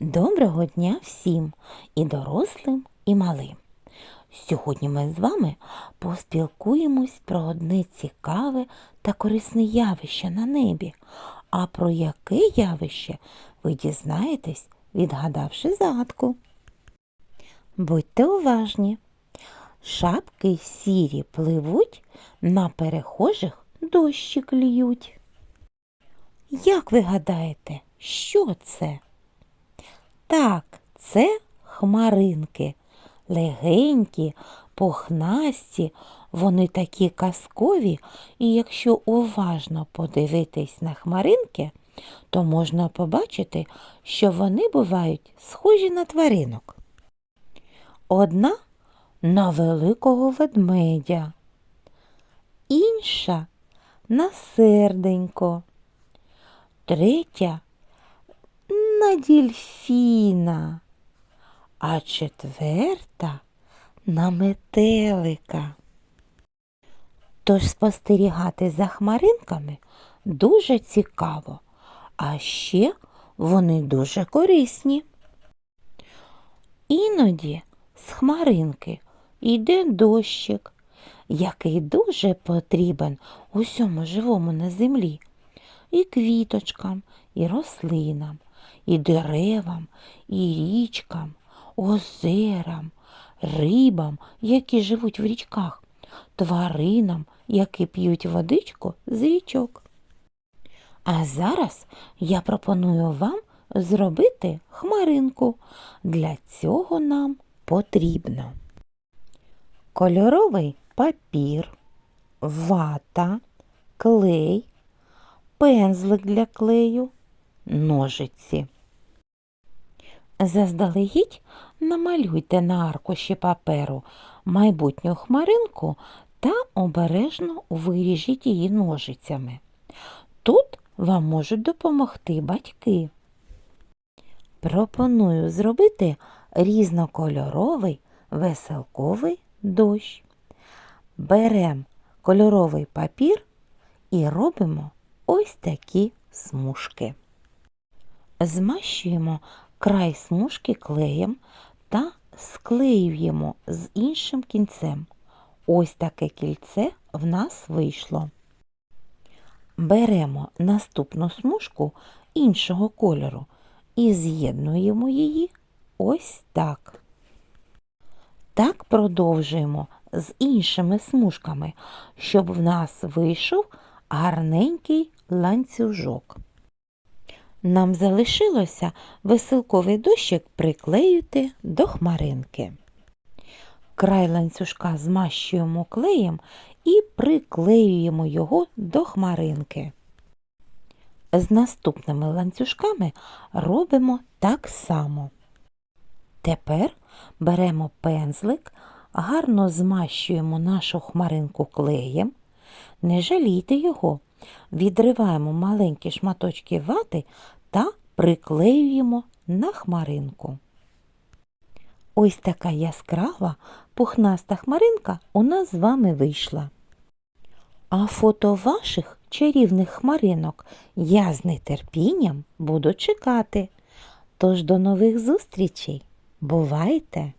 Доброго дня всім і дорослим, і малим. Сьогодні ми з вами поспілкуємось про одне цікаве та корисне явище на небі. А про яке явище ви дізнаєтесь, відгадавши загадку. Будьте уважні. Шапки сірі пливуть, на перехожих дощик льють. Як ви гадаєте, що це? Так, це хмаринки. Легенькі, пухнасті, вони такі казкові, і якщо уважно подивитись на хмаринки, то можна побачити, що вони бувають схожі на тваринок. Одна на великого ведмедя, інша на серденько, третя на дільфіна, а четверта на метелика. Тож спостерігати за хмаринками дуже цікаво, а ще вони дуже корисні. Іноді з хмаринки йде дощик, який дуже потрібен усьому живому на землі, і квіточкам, і рослинам, і деревам, і річкам, озерам, рибам, які живуть в річках, тваринам, які п'ють водичку з річок. А зараз я пропоную вам зробити хмаринку. Для цього нам потрібно кольоровий папір, вата, клей, пензлик для клею, ножиці. Заздалегідь намалюйте на аркуші паперу майбутню хмаринку та обережно виріжіть її ножицями. Тут вам можуть допомогти батьки. Пропоную зробити різнокольоровий веселковий дощ. Беремо кольоровий папір і робимо ось такі смужки. Змащуємо край смужки клеєм та склеюємо з іншим кінцем. Ось таке кільце в нас вийшло. Беремо наступну смужку іншого кольору і з'єднуємо її ось так. Так продовжуємо з іншими смужками, щоб в нас вийшов гарненький ланцюжок. Нам залишилося веселковий дощик приклеїти до хмаринки. Край ланцюжка змащуємо клеєм і приклеюємо його до хмаринки. З наступними ланцюжками робимо так само. Тепер беремо пензлик, гарно змащуємо нашу хмаринку клеєм, не жалійте його, відриваємо маленькі шматочки вати та приклеюємо на хмаринку. Ось така яскрава пухнаста хмаринка у нас з вами вийшла. А фото ваших чарівних хмаринок я з нетерпінням буду чекати. Тож до нових зустрічей! Бувайте!